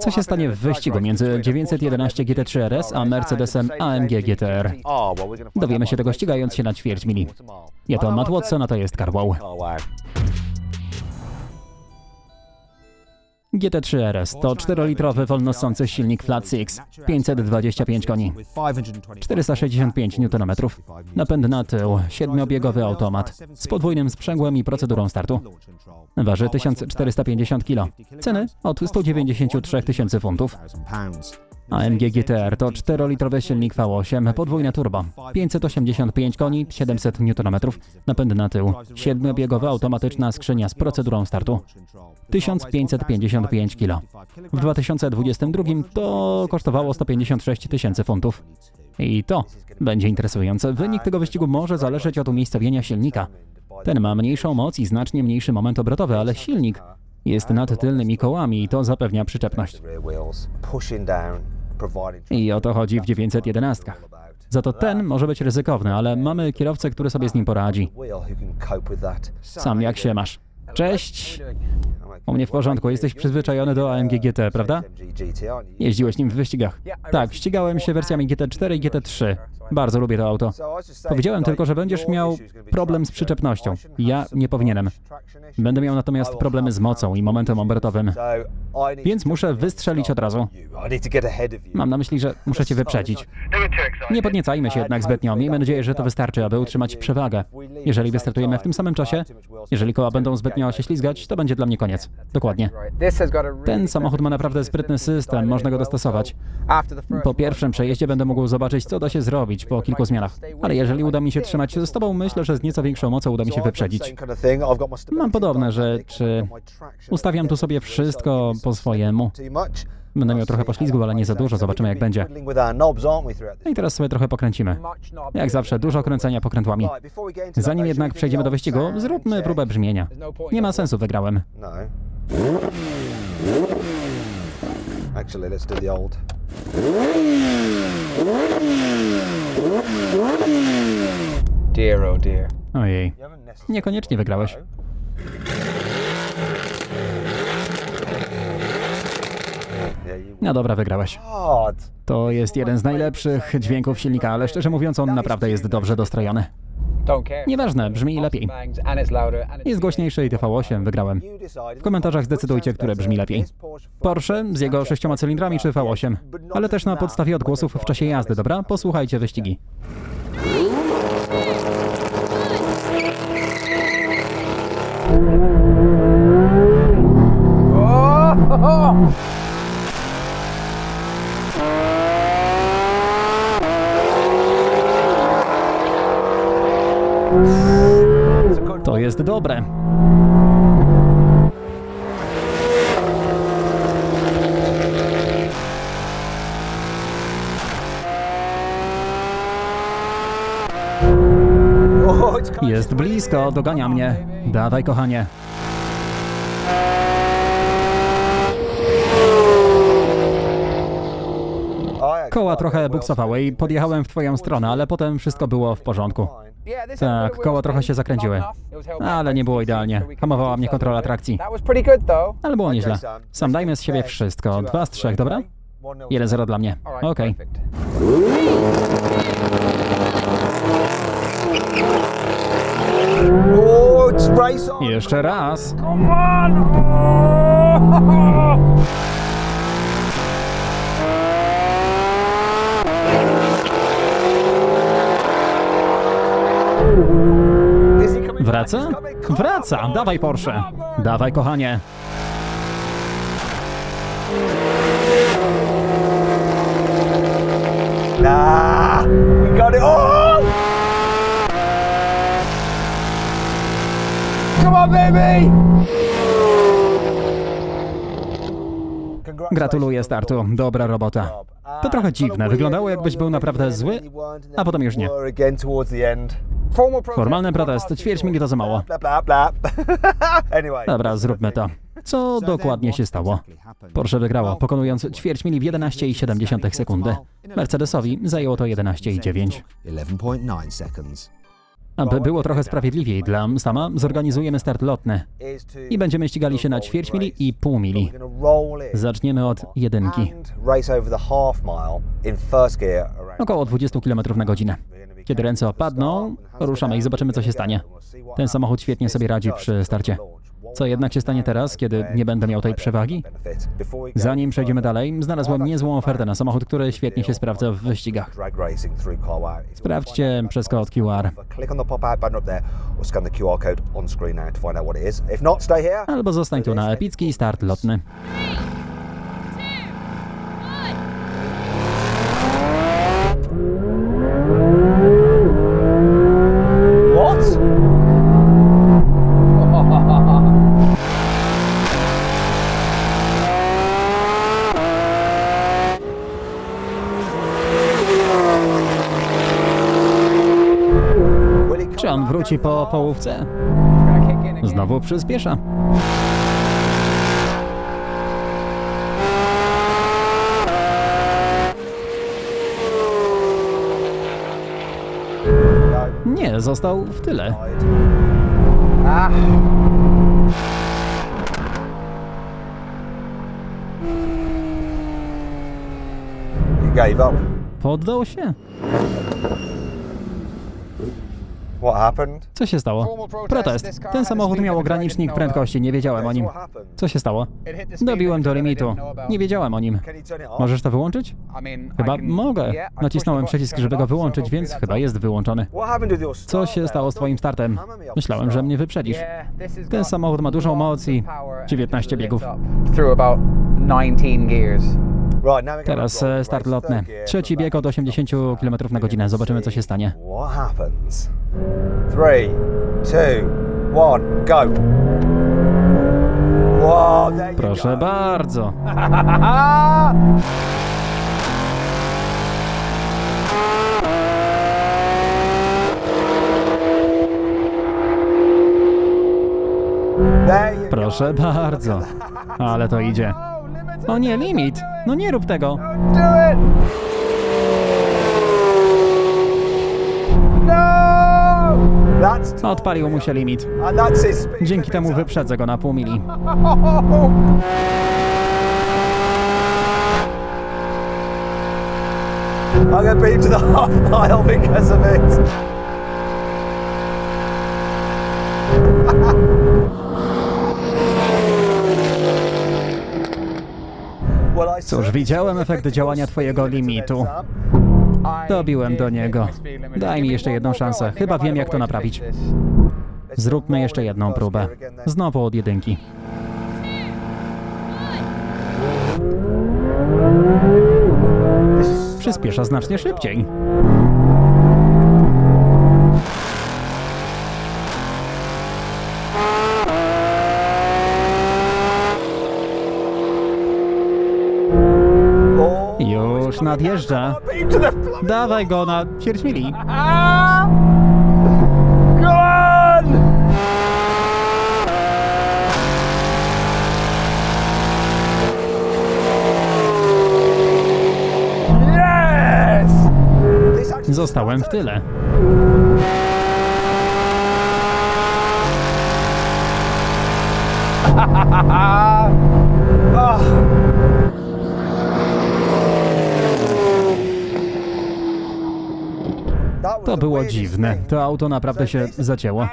Co się stanie w wyścigu między 911 GT3 RS a Mercedesem AMG GTR? Dowiemy się tego ścigając się na ćwierć mili. Ja to Matt Watson, a to jest Carwow. GT3 RS to 4-litrowy wolnosący silnik Flat Six, 525 koni, 465 Nm, napęd na tył, siedmiobiegowy automat z podwójnym sprzęgłem i procedurą startu. Waży 1450 kg. Ceny od 193 tysięcy funtów. AMG GTR to 4-litrowy silnik V8, podwójne turbo, 585 koni, 700 Nm, napęd na tył, siedmiobiegowa automatyczna skrzynia z procedurą startu, 1555 kg. W 2022 to kosztowało 156 tysięcy funtów. I to będzie interesujące. Wynik tego wyścigu może zależeć od umiejscowienia silnika. Ten ma mniejszą moc i znacznie mniejszy moment obrotowy, ale silnik jest nad tylnymi kołami i to zapewnia przyczepność. I o to chodzi w 911. Za to ten może być ryzykowny, ale mamy kierowcę, który sobie z nim poradzi. Sam jak się masz? Cześć! U mnie w porządku, jesteś przyzwyczajony do AMG GT, prawda? Jeździłeś nim w wyścigach. Tak, ścigałem się wersjami GT4 i GT3. Bardzo lubię to auto. Powiedziałem tylko, że będziesz miał problem z przyczepnością. Ja nie powinienem. Będę miał natomiast problemy z mocą i momentem obrotowym. Więc muszę wystrzelić od razu. Mam na myśli, że muszę cię wyprzedzić. Nie podniecajmy się jednak zbytnio. Miejmy nadzieję, że to wystarczy, aby utrzymać przewagę. Jeżeli wystartujemy w tym samym czasie, jeżeli koła będą zbytnio się ślizgać, to będzie dla mnie koniec. Dokładnie. Ten samochód ma naprawdę sprytny system, można go dostosować. Po pierwszym przejeździe będę mógł zobaczyć, co da się zrobić po kilku zmianach. Ale jeżeli uda mi się trzymać się ze tobą, myślę, że z nieco większą mocą uda mi się wyprzedzić. Mam podobne rzeczy. Ustawiam tu sobie wszystko po swojemu. Będę miał trochę poślizgu, ale nie za dużo, zobaczymy jak będzie. No i teraz sobie trochę pokręcimy. Jak zawsze, dużo kręcenia pokrętłami. Zanim jednak przejdziemy do wyścigu, zróbmy próbę brzmienia. Nie ma sensu, wygrałem. Actually, let's do the old. Dear, oh dear. Ojej, niekoniecznie wygrałeś. No dobra, wygrałeś. To jest jeden z najlepszych dźwięków silnika, ale szczerze mówiąc, on naprawdę jest dobrze dostrojony. Nieważne, brzmi lepiej. Jest głośniejszy i TV8, wygrałem. W komentarzach zdecydujcie, które brzmi lepiej. Porsche z jego sześcioma cylindrami czy V8, ale też na podstawie odgłosów w czasie jazdy, dobra? Posłuchajcie wyścigi. To jest dobre. Jest blisko, dogania mnie. Dawaj, kochanie. Koła trochę buksowały i podjechałem w twoją stronę, ale potem wszystko było w porządku. Tak, koła trochę się zakręciły. Ale nie było idealnie. Hamowała mnie kontrola trakcji. Ale było nieźle. Sam dajmy z siebie wszystko. Dwa z trzech, dobra? 1-0 dla mnie. Okej. on. Jeszcze raz. Wraca? Wraca! Dawaj, Porsche. Dawaj, kochanie. Nah, we got it. Oh! Come on, baby! Gratuluję startu. Dobra robota. To trochę dziwne. Wyglądało jakbyś był naprawdę zły, a potem już nie. Were again towards the end. Formal protest. Formalny protest. Ćwierć mili to za mało. Dobra, zróbmy to. Co dokładnie się stało? Porsche wygrało, pokonując ćwierć mili w 11,7 sekundy. Mercedesowi zajęło to 11,9. 11.9 seconds. Aby było trochę sprawiedliwiej dla sama, zorganizujemy start lotny. I będziemy ścigali się na ćwierć mili i pół mili. Zaczniemy od jedynki. Około 20 km na godzinę. Kiedy ręce opadną, ruszamy i zobaczymy, co się stanie. Ten samochód świetnie sobie radzi przy starcie. Co jednak się stanie teraz, kiedy nie będę miał tej przewagi? Zanim przejdziemy dalej, znalazłem niezłą ofertę na samochód, który świetnie się sprawdza w wyścigach. Sprawdźcie przez kod QR. Albo zostań tu na epicki start lotny. Wróci po połówce? Znowu przyspiesza. Nie, został w tyle. Poddał się. Co się stało? Protest. Ten samochód miał ogranicznik prędkości, nie wiedziałem o nim. Co się stało? Dobiłem do limitu. Nie wiedziałem o nim. Możesz to wyłączyć? Chyba mogę. Nacisnąłem przycisk, żeby go wyłączyć, więc chyba jest wyłączony. Co się stało z twoim startem? Myślałem, że mnie wyprzedzisz. Ten samochód ma dużą moc i lots of power and it 19 just biegów. lifts up Through about 19 gears. Teraz e, start lotny. Trzeci bieg od about 80 km na godzinę. Zobaczymy, co się stanie. What happens? Three, two, one, go. Wow, Proszę bardzo. Proszę bardzo. Ale to idzie. O nie, limit. No nie rób tego. Odpalił mu się limit. Dzięki temu wyprzedzę go na pół mili. I'm gonna beat him to the mile because of it. Well, I Cóż, widziałem efekt działania twojego limitu. Dobiłem do niego. Daj mi jeszcze jedną szansę. Chyba wiem, jak to naprawić. Zróbmy jeszcze jedną próbę. Znowu od jedynki. Przyspiesza znacznie szybciej. Oh, Już nadjeżdża. Dawaj go na ćwierć mili. Zostałem w tyle. To było dziwne. To auto naprawdę się zacięło.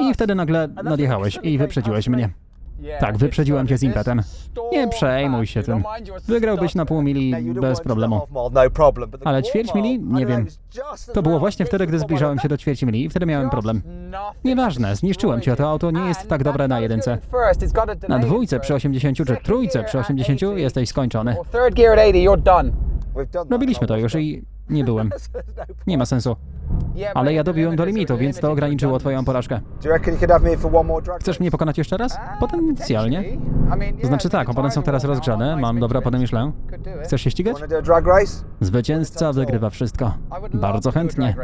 I wtedy nagle nadjechałeś i wyprzedziłeś mnie. Tak, wyprzedziłem cię z impetem. Nie przejmuj się tym. Wygrałbyś na pół mili bez problemu. no Ale ćwierć mili? Nie wiem. To było właśnie wtedy, gdy zbliżałem się do ćwierć mili i wtedy miałem problem. Nieważne, zniszczyłem cię, to auto nie jest tak dobre na jedynce. Na dwójce przy 80 czy trójce przy 80 jesteś skończony. Third gear at 80, you're done. We've done that Robiliśmy to już i nie byłem. Point. Nie ma sensu. Ale ja dobiłem do limitu, więc to ograniczyło twoją porażkę. Chcesz mnie pokonać jeszcze raz? Potencjalnie. To znaczy tak, opony są teraz rozgrzane, mam dobre opony Michelin. Chcesz się ścigać? Zwycięzca wygrywa wszystko. Bardzo chętnie.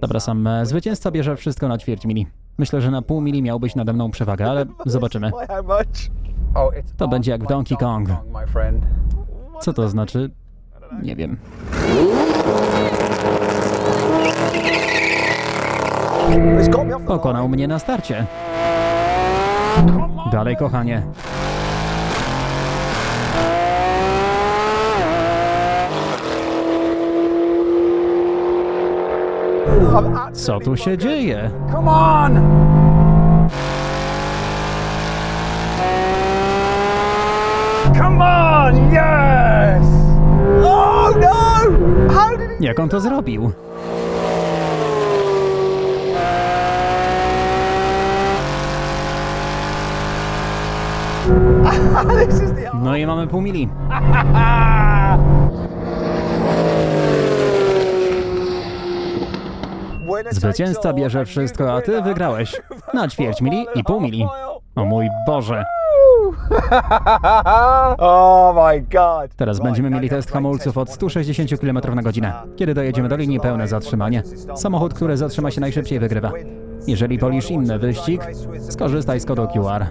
Dobra, Sam. e, zwycięzca bierze wszystko na ćwierć mili. Myślę, że na pół mili miałbyś nade mną przewagę, ale zobaczymy. Much? To będzie jak w Donkey Kong. Co to znaczy? Nie wiem. Pokonał mnie na starcie. Dalej, kochanie. Co tu się dzieje? Come on! Come on! Yes! Jak on to zrobił? No i mamy pół mili. Zwycięzca bierze wszystko, a ty wygrałeś. Na ćwierć mili i pół mili. O mój Boże. Oh my god. Teraz będziemy mieli test brake hamulców od 160 km na godzinę. Kiedy dojedziemy do linii, pełne zatrzymanie. Samochód, który zatrzyma się najszybciej, wygrywa. Jeżeli wolisz inny wyścig, skorzystaj z kodu QR.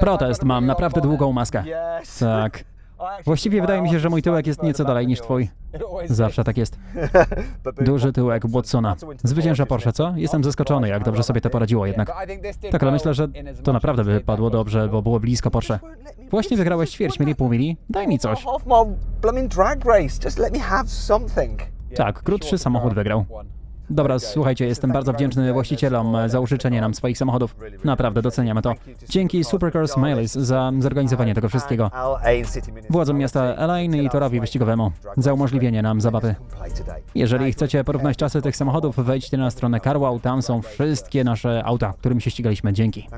Protest. Mam naprawdę długą maskę. Tak. Właściwie wydaje mi się, że mój tyłek jest nieco dalej niż twój. Zawsze tak jest. Duży tyłek Watsona. Zwycięża Porsche, co? Jestem zaskoczony, jak dobrze sobie to poradziło jednak. Tak, ale myślę, że to naprawdę wypadło dobrze, bo było blisko Porsche. Właśnie wygrałeś ćwierć mili, pół mili. Daj mi coś. Tak, krótszy samochód wygrał. Dobra, słuchajcie, jestem bardzo wdzięczny właścicielom za użyczenie nam swoich samochodów. Naprawdę doceniamy to. Dzięki Supercars Miles za zorganizowanie tego wszystkiego. Władzom miasta Elaine i torowi wyścigowemu za umożliwienie nam zabawy. Jeżeli chcecie porównać czasy tych samochodów, wejdźcie na stronę CarWow, tam są wszystkie nasze auta, którymi się ścigaliśmy. Dzięki.